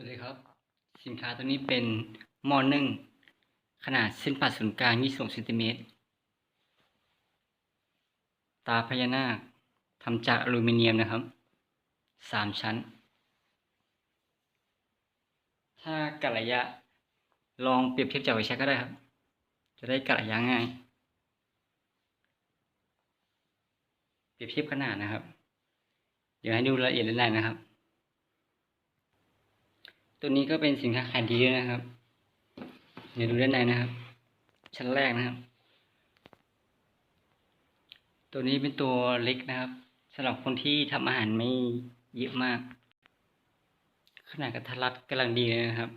วัสดีครับ สินค้าตัวนี้เป็นหม้อนึ่ง ขนาดเส้นผ่าศูนย์กลาง 26เซนติเมตร ตาพญานาคทำจากอลูมิเนียมนะครับ สามชั้น ถ้ากัดระยะ ลองเปรียบเทียบจากไฟแช็กก็ได้ครับ จะได้กัดระยะง่าย เปรียบเทียบขนาดนะครับ เดี๋ยวให้ดูรายละเอียดด้านในนะครับ ตัวนี้ก็เป็นสินค้าขายดีนะครับ เดี๋ยวดูด้านในนะครับ ชั้นแรกนะครับ ตัวนี้เป็นตัวเล็กนะครับสำหรับคนที่ทำอาหารไม่เยอะมาก ขนาดกระทัดรัดกำลังดีเลยนะครับ